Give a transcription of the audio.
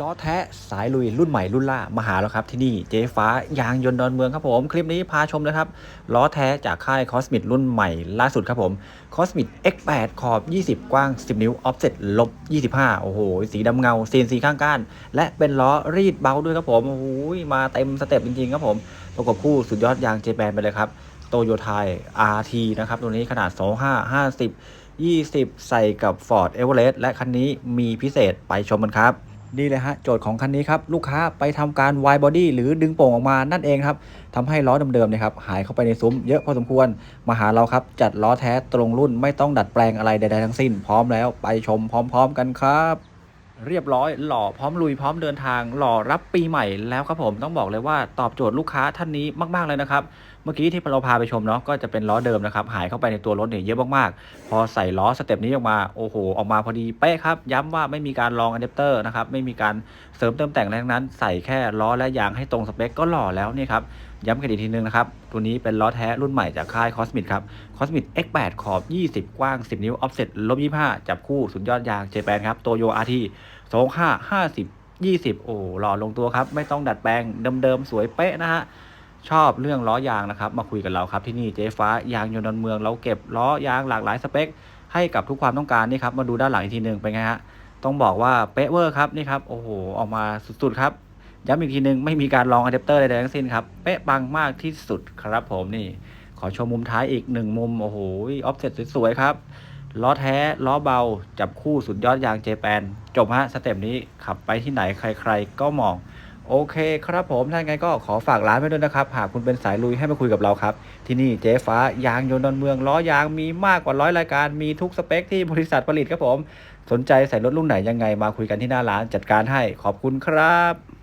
ล้อแท้สายลุยรุ่นใหม่รุ่นล่ามาหาแล้วครับที่นี่เจ๊ฟ้ายางยนต์ดอนเมืองครับผม คลิปนี้พาชมเลยครับล้อแท้จากค่ายคอสมิ c รุ่นใหม่ล่าสุดครับผมคอสมิ c X8 ขอบ 20 กว้าง 10 นิ้ว ออฟเซ็ตลบ 25 โอ้โห สีดำเงาเซนสีข้างก้าน และเป็นล้อรีดเบาด้วยครับผมโอ้โหมาเต็มสเต็ปจริงๆครับผม ประกบคู่สุดยอดยางเจแปนไปเลยครับโตโยไทย RT นะครับตัวนี้ขนาด 25 50 20 ใส่กับ Ford Everest และคันนี้มีพิเศษไปชมกันครับ นี่เลยฮะโจทย์ของคันนี้ครับลูกค้าไปทำการวายบอดี้หรือดึงโป่งออกมานั่นเองครับทำให้ล้อเดิมๆเนะครับหายเข้าไปในซุ้มเยอะพอสมควรมาหาเราครับ จัดล้อแท้ตรงรุ่นไม่ต้องดัดแปลงอะไรใดๆทั้งสิ้น พร้อมแล้วไปชมพร้อม ๆ กันครับ เรียบร้อย หล่อพร้อมลุยพร้อมเดินทาง หล่อรับปีใหม่แล้วครับผมต้องบอกเลยว่าตอบโจทย์ลูกค้าท่านนี้มาก ๆ เลยนะครับ เมื่อกี้ที่เราพาไปชมเนาะก็จะเป็นล้อเดิมนะครับ หายเข้าไปในตัวรถเนี่ยเยอะมากๆ พอใส่ล้อสเต็ปนี้ออกมาโอ้โห ออกมาพอดีเป๊ะครับ ย้ำว่าไม่มีการลองอะแดปเตอร์นะครับไม่มีการเสริมเติมแต่งอะไรทั้งนั้น ใส่แค่ล้อและยางให้ตรงสเปคก็หล่อแล้วนี่ครับ ย้ำกันอีกทีนึงนะครับ ตัวนี้เป็นล้อแท้รุ่นใหม่จากค่ายคอสมิ c ครับคอสมิ c X8 ขอบ 20 กว้าง 10 นิ้วออฟเซ็ตลบ25 จับคู่สุดยอดยางเจแปนครับโตโยอาร์ที25 50 20 โอ้หล่อลงตัวครับ ไม่ต้องดัดแปลงเดิมๆ สวยเป๊ะนะฮะ ชอบเรื่องล้อยางนะครับ มาคุยกับเราครับที่นี่เจ๊ฟ้ายางยนต์ดอนเมือง เราเก็บล้อยางหลากหลายสเปค ให้กับทุกความต้องการนี่ครับ มาดูด้านหลังอีกทีหนึ่งเป็นไงฮะ ต้องบอกว่าเป๊ะเวอร์ครับนี่ครับ โอ้โห ออกมาสุดๆครับ ย้ำอีกทีหนึ่งไม่มีการลองอะแดปเตอร์ใดๆทั้งสิ้นครับ เป๊ะปังมากที่สุดครับผมนี่ ขอชมมุมท้ายอีกหนึ่งมุม โอ้โหออฟเซ็ตสวยๆครับ ล้อแท้ ล้อเบา จับคู่สุดยอดยางเจแปน จบฮะ สเต็ปนี้ขับไปที่ไหนใครๆ ก็มอง โอเคครับผม ถ้าไงก็ขอฝากร้านไว้ด้วยนะครับ หากคุณเป็นสายลุยให้มาคุยกับเราครับ ที่นี่เจ๊ฟ้ายางยนต์ดอนเมืองล้อยางมีมากกว่าร้อยรายการมีทุกสเปคที่บริษัทผลิตครับผม สนใจใส่รถรุ่นไหนยังไงมาคุยกันที่หน้าร้านจัดการให้ขอบคุณครับ